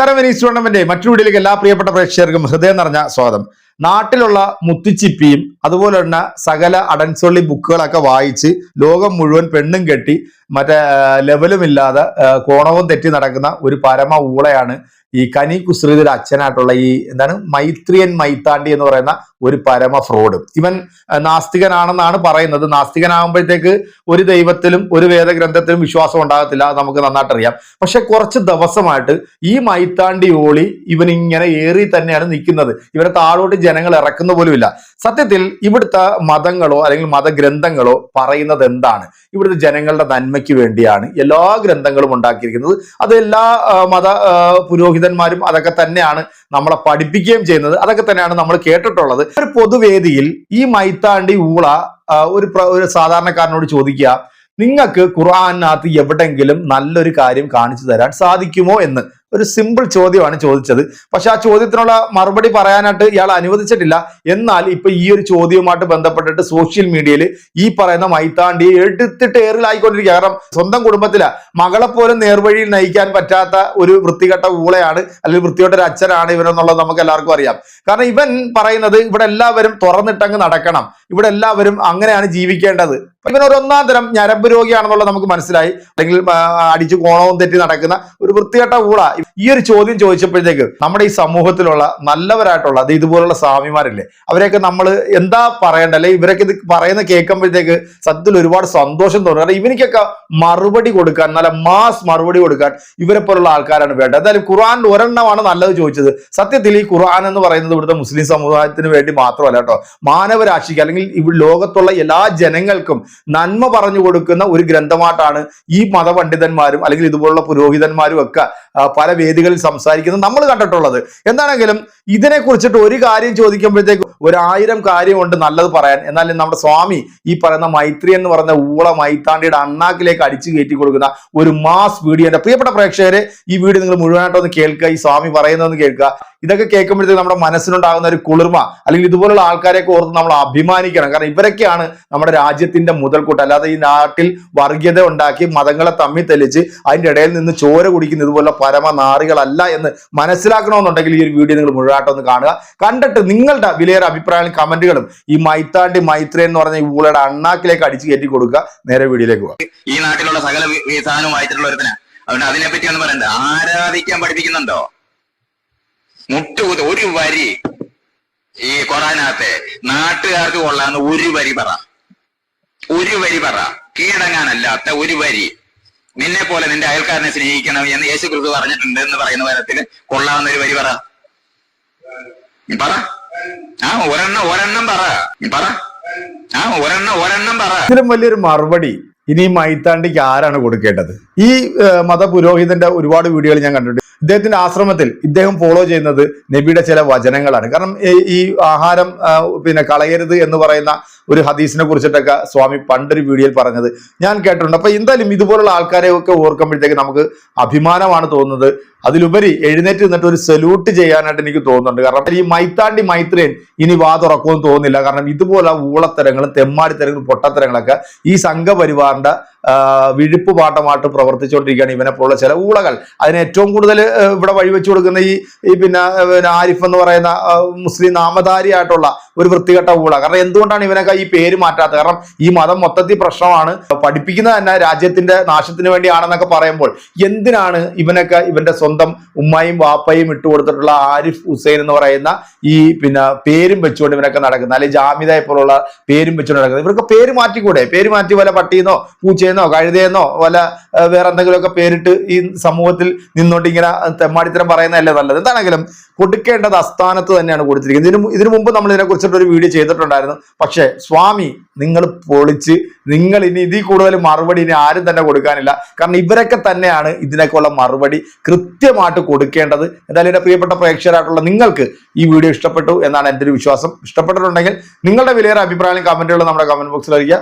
നമസ്കാരം. Venice tournament മറ്റൊരു വീഡിയോയിലേക്ക് എല്ലാ പ്രിയപ്പെട്ട പ്രേക്ഷകർക്കും ഹൃദയം നിറഞ്ഞ സ്വാഗതം. നാട്ടിലുള്ള മുത്തിച്ചിപ്പിയും അതുപോലെ തന്നെ സകല അടൻസൊള്ളി ബുക്കുകളൊക്കെ വായിച്ച് ലോകം മുഴുവൻ പെണ്ണും കെട്ടി മറ്റേ ലെവലും ഇല്ലാതെ കോണവും തെറ്റി നടക്കുന്ന ഒരു പരമ ഊളയാണ് ഈ കനി കുസൃതിയുടെ അച്ഛനായിട്ടുള്ള ഈ എന്താണ് മൈത്രിയൻ മൈത്താണ്ടി എന്ന് പറയുന്ന ഒരു പരമ ഫ്രോഡ്. ഇവൻ നാസ്തികനാണെന്നാണ് പറയുന്നത്. നാസ്തികനാകുമ്പോഴത്തേക്ക് ഒരു ദൈവത്തിലും ഒരു വേദഗ്രന്ഥത്തിലും വിശ്വാസം ഉണ്ടാകത്തില്ല. നമുക്ക് നന്നായിട്ട് അറിയാം പക്ഷെ കുറച്ച് ദിവസമായിട്ട് ഈ മൈത്താണ്ടി ഓളി ഇവൻ ഇങ്ങനെ ഏറി തന്നെയാണ് നിൽക്കുന്നത്. ഇവരെ താഴോട്ട് ജനങ്ങൾ ഇറക്കുന്ന പോലുമില്ല. സത്യത്തിൽ ഇവിടുത്തെ മതങ്ങളോ അല്ലെങ്കിൽ മതഗ്രന്ഥങ്ങളോ പറയുന്നത് എന്താണ്? ഇവിടുത്തെ ജനങ്ങളുടെ നന്മയ്ക്ക് വേണ്ടിയാണ് എല്ലാ ഗ്രന്ഥങ്ങളും ഉണ്ടാക്കിയിരിക്കുന്നത്. അത് എല്ലാ മത പുരോഹിതന്മാരും അതൊക്കെ തന്നെയാണ് നമ്മളെ പഠിപ്പിക്കുകയും ചെയ്യുന്നത്. അതൊക്കെ തന്നെയാണ് നമ്മൾ കേട്ടിട്ടുള്ളത്. ഒരു പൊതുവേദിയിൽ ഈ മൈത്താണ്ടി ഊള ഒരു ഒരു സാധാരണക്കാരനോട് ചോദിക്കുക നിങ്ങൾക്ക് ഖുർആാനകത്ത് എവിടെങ്കിലും നല്ലൊരു കാര്യം കാണിച്ചു തരാൻ സാധിക്കുമോ? എന്ന്. ഒരു സിമ്പിൾ ചോദ്യമാണ് ചോദിച്ചത്. പക്ഷെ ആ ചോദ്യത്തിനുള്ള മറുപടി പറയാനായിട്ട് ഇയാൾ അനുവദിച്ചിട്ടില്ല. എന്നാൽ ഇപ്പൊ ഈ ഒരു ചോദ്യവുമായിട്ട് ബന്ധപ്പെട്ടിട്ട് സോഷ്യൽ മീഡിയയിൽ ഈ പറയുന്ന മൈത്താണ്ടി എടുത്തിട്ട് ഏറിലായിക്കൊണ്ടിരിക്കുക. കാരണം സ്വന്തം കുടുംബത്തില. മകളെ പോലും നേർവഴിയിൽ നയിക്കാൻ പറ്റാത്ത ഒരു വൃത്തികെട്ട ഊളയാണ് അല്ലെങ്കിൽ വൃത്തികെട്ട ഒരു അച്ഛനാണ് ഇവനെന്നുള്ളത് നമുക്ക് എല്ലാവർക്കും അറിയാം. കാരണം ഇവൻ പറയുന്നത് ഇവിടെ എല്ലാവരും തുറന്നിട്ടങ്ങ് നടക്കണം. ഇവിടെ എല്ലാവരും അങ്ങനെയാണ് ജീവിക്കേണ്ടത്. ഇവൻ ഒരു ഒന്നാം തരം ഞരമ്പ് രോഗിയാണെന്നുള്ളത് നമുക്ക് മനസ്സിലായി. അല്ലെങ്കിൽ അടിച്ചു കോണവും തെറ്റി നടക്കുന്ന ഒരു വൃത്തികെട്ട ഊള. ഈ ഒരു ചോദ്യം ചോദിച്ചപ്പോഴത്തേക്ക് നമ്മുടെ ഈ സമൂഹത്തിലുള്ള നല്ലവരായിട്ടുള്ള അത് ഇതുപോലുള്ള സ്വാമിമാരില്ലേ അവരെയൊക്കെ നമ്മൾ എന്താ പറയേണ്ട അല്ലെ ഇവരൊക്കെ ഇത് പറയുന്ന കേൾക്കുമ്പോഴത്തേക്ക് സത്യത്തിൽ ഒരുപാട് സന്തോഷം തോന്നും. കാരണം ഇവനിക്കൊക്കെ മറുപടി കൊടുക്കാൻ നല്ല മാസ് മറുപടി കൊടുക്കാൻ ഇവരെ പോലുള്ള ആൾക്കാരാണ് വേണ്ടത്. എന്തായാലും ഖുർആൻ ഒരെണ്ണമാണ് നല്ലത് ചോദിച്ചത്. സത്യത്തിൽ ഈ ഖുറാൻ എന്ന് പറയുന്നത് ഇവിടുത്തെ മുസ്ലിം സമുദായത്തിന് വേണ്ടി മാത്രമല്ല കേട്ടോ. മാനവരാശിക്ക് അല്ലെങ്കിൽ ഇവിടെ ലോകത്തുള്ള എല്ലാ ജനങ്ങൾക്കും നന്മ പറഞ്ഞു കൊടുക്കുന്ന ഒരു ഗ്രന്ഥമായിട്ടാണ് ഈ മതപണ്ഡിതന്മാരും അല്ലെങ്കിൽ ഇതുപോലുള്ള പുരോഹിതന്മാരും ഒക്കെ ആ, പല വേദികളിൽ സംസാരിക്കുന്നത് നമ്മൾ കണ്ടിട്ടുള്ളത്. എന്താണെങ്കിലും ഇതിനെ കുറിച്ചിട്ട് ഒരു കാര്യം ചോദിക്കുമ്പോഴത്തേക്ക് ഒരായിരം കാര്യമുണ്ട് നല്ലത് പറയാൻ. എന്നാൽ നമ്മുടെ സ്വാമി ഈ പറയുന്ന മൈത്രി എന്ന് പറയുന്ന ഊള മൈത്താണ്ടിയുടെ അണ്ണാക്കിലേക്ക് അടിച്ചു കയറ്റി കൊടുക്കുന്ന ഒരു മാസ് വീഡിയോ. എന്റെ പ്രിയപ്പെട്ട പ്രേക്ഷകരെ ഈ വീഡിയോ നിങ്ങൾ മുഴുവനായിട്ടൊന്ന് കേൾക്കുക ഈ സ്വാമി പറയുന്നതെന്ന് കേൾക്കുക. ഇതൊക്കെ കേൾക്കുമ്പോഴത്തേക്ക് നമ്മുടെ മനസ്സിനുണ്ടാകുന്ന ഒരു കുളിർമ അല്ലെങ്കിൽ ഇതുപോലുള്ള ആൾക്കാരെയൊക്കെ ഓർത്ത് നമ്മൾ അഭിമാനിക്കണം. കാരണം ഇവരൊക്കെയാണ് നമ്മുടെ രാജ്യത്തിന്റെ മുതൽക്കൂട്ട്. അല്ലാതെ ഈ നാട്ടിൽ വർഗീയത ഉണ്ടാക്കി മതങ്ങളെ തമ്മിൽ തെളിച്ച് അതിന്റെ ഇടയിൽ നിന്ന് ചോര കുടിക്കുന്ന ഇതുപോലുള്ള പരമ നാറികളല്ല എന്ന് മനസ്സിലാക്കണമെന്നുണ്ടെങ്കിൽ ഈ ഒരു വീഡിയോ നിങ്ങൾ മുഴുവനായിട്ടൊന്ന് കാണുക. കണ്ടിട്ട് നിങ്ങളുടെ വിലയേറെ അഭിപ്രായങ്ങളും കമന്റുകളും ഈ മൈത്താണ്ടി മൈത്രേ എന്ന് പറഞ്ഞ ഊളയുടെ അണ്ണാക്കിലേക്ക് അടിച്ചു കയറ്റി കൊടുക്കുക. നേരെ വീഡിയോയിലേക്ക് പോകാം. ഈ നാട്ടിലുള്ള സകല വായിച്ചിട്ടുള്ള ഒരുത്തനാ. അതുകൊണ്ട് അതിനെപ്പറ്റി ഒന്ന് ആരാധിക്കാൻ പഠിപ്പിക്കുന്നുണ്ടോ? മുട്ടുകൂത്ത് ഒരു വരി ഈ ഖുറാനകത്തെ നാട്ടുകാർക്ക് കൊള്ളാന്ന് ഒരു വരി പറ. ഒരു വരി പറ. കീഴടങ്ങാനല്ലാത്ത ഒരു വരി. നിന്നെ പോലെ നിന്റെ അയൽക്കാരനെ സ്നേഹിക്കണം എന്ന് യേശു ക്രിസ്തു പറഞ്ഞിട്ടുണ്ട് എന്ന് പറയുന്ന തരത്തിൽ കൊള്ളാവുന്ന ഒരു വരി പറ. പറ. ആ ഒരെണ്ണം ഒരെണ്ണം പറ. പറ. ആ ഒരെണ്ണം ഒരെണ്ണം പറ. ഇതിലും വലിയൊരു മറുപടി ഇനി മൈത്താണ്ടിക്ക് ആരാണ് കൊടുക്കേണ്ടത്? ഈ മതപുരോഹിതന്റെ ഒരുപാട് വീഡിയോകൾ ഞാൻ കണ്ടിട്ടുണ്ട്. ഇദ്ദേഹത്തിന്റെ ആശ്രമത്തിൽ ഇദ്ദേഹം ഫോളോ ചെയ്യുന്നത് നബിയുടെ ചില വചനങ്ങളാണ്. കാരണം ഈ ആഹാരം പിന്നെ കളയരുത് എന്ന് പറയുന്ന ഒരു ഹദീസിനെ കുറിച്ചിട്ടൊക്കെ സ്വാമി പണ്ടൊരു വീഡിയോയിൽ പറഞ്ഞത് ഞാൻ കേട്ടിട്ടുണ്ട്. അപ്പൊ എന്തായാലും ഇതുപോലുള്ള ആൾക്കാരെയൊക്കെ ഓർക്കുമ്പോഴത്തേക്ക് നമുക്ക് അഭിമാനമാണ് തോന്നുന്നത്. അതിലുപരി എഴുന്നേറ്റ് നിന്നിട്ട് ഒരു സല്യൂട്ട് ചെയ്യാനായിട്ട് എനിക്ക് തോന്നുന്നുണ്ട്. കാരണം ഈ മൈത്താണ്ടി മൈത്രേൻ ഇനി വാ തുറക്കുമെന്ന് തോന്നുന്നില്ല. കാരണം ഇതുപോലെ ഊളത്തരങ്ങളും തെമ്മാടിത്തരങ്ങളും പൊട്ടത്തരങ്ങളൊക്കെ ഈ സംഘപരിവാറിന്റെ വിഴുപ്പ് പാട്ടമായിട്ട് പ്രവർത്തിച്ചുകൊണ്ടിരിക്കുകയാണ് ഇവനെ പോലുള്ള ചില ഊളകൾ. അതിന് ഏറ്റവും കൂടുതൽ ഇവിടെ വഴിവെച്ചു കൊടുക്കുന്ന ഈ ഈ പിന്നെ ആരിഫ് എന്ന് പറയുന്ന മുസ്ലിം നാമധാരിയായിട്ടുള്ള ഒരു വൃത്തികെട്ട ഊള. കാരണം എന്തുകൊണ്ടാണ് ഇവനൊക്കെ ഈ പേര് മാറ്റാത്തത്? കാരണം ഈ മതം മൊത്തത്തിൽ പ്രശ്നമാണ്. പഠിപ്പിക്കുന്നത് തന്നെ രാജ്യത്തിന്റെ നാശത്തിന് വേണ്ടിയാണെന്നൊക്കെ പറയുമ്പോൾ എന്തിനാണ് ഇവനൊക്കെ ഇവന്റെ സ്വന്തം ഉമ്മയും വാപ്പയും ഇട്ട് കൊടുത്തിട്ടുള്ള ആരിഫ് ഹുസൈൻ എന്ന് പറയുന്ന ഈ പിന്നെ പേരും വെച്ചുകൊണ്ട് ഇവനൊക്കെ നടക്കുന്നത്? അല്ലെങ്കിൽ ജാമിദയെ പോലുള്ള പേരും വെച്ചുകൊണ്ട് നടക്കുന്നത്? ഇവർക്ക് പേര് മാറ്റിക്കൂടെ? പേര് മാറ്റി വല്ല പട്ടിയെന്നോ പൂച്ചയെന്നോ കഴുതയെന്നോ വല്ല വേറെ എന്തെങ്കിലുമൊക്കെ പേരിട്ട് ഈ സമൂഹത്തിൽ നിന്നോട്ട് ഇങ്ങനെ തെമ്മാടിത്തരം പറയുന്നതല്ലേ നല്ലത്. എന്താണെങ്കിലും കൊടുക്കേണ്ടത് അസ്ഥാനത്ത് തന്നെയാണ് കൊടുത്തിരിക്കുന്നത്. ഇതിനു ഇതിനു മുമ്പ് നമ്മൾ ഇതിനെ കുറിച്ചിട്ടൊരു വീഡിയോ ചെയ്തിട്ടുണ്ടായിരുന്നു. പക്ഷേ സ്വാമി നിങ്ങൾ പൊളിച്ച് നിങ്ങൾ ഇനി ഇതിൽ കൂടുതൽ മറുപടി ഇനി ആരും തന്നെ കൊടുക്കാനില്ല. കാരണം ഇവരൊക്കെ തന്നെയാണ് ഇതിനൊക്കെയുള്ള മറുപടി കൃത്യമായിട്ട് കൊടുക്കേണ്ടത്. എന്തായാലും എന്റെ പ്രിയപ്പെട്ട പ്രേക്ഷകരായിട്ടുള്ള നിങ്ങൾക്ക് ഈ വീഡിയോ ഇഷ്ടപ്പെട്ടു എന്നാണ് എന്റെ ഒരു വിശ്വാസം. ഇഷ്ടപ്പെട്ടിട്ടുണ്ടെങ്കിൽ നിങ്ങളുടെ വിലയേറെ അഭിപ്രായങ്ങളും കമന്റുകൾ നമ്മുടെ കമന്റ് ബോക്സിൽ അറിയിക്കുക.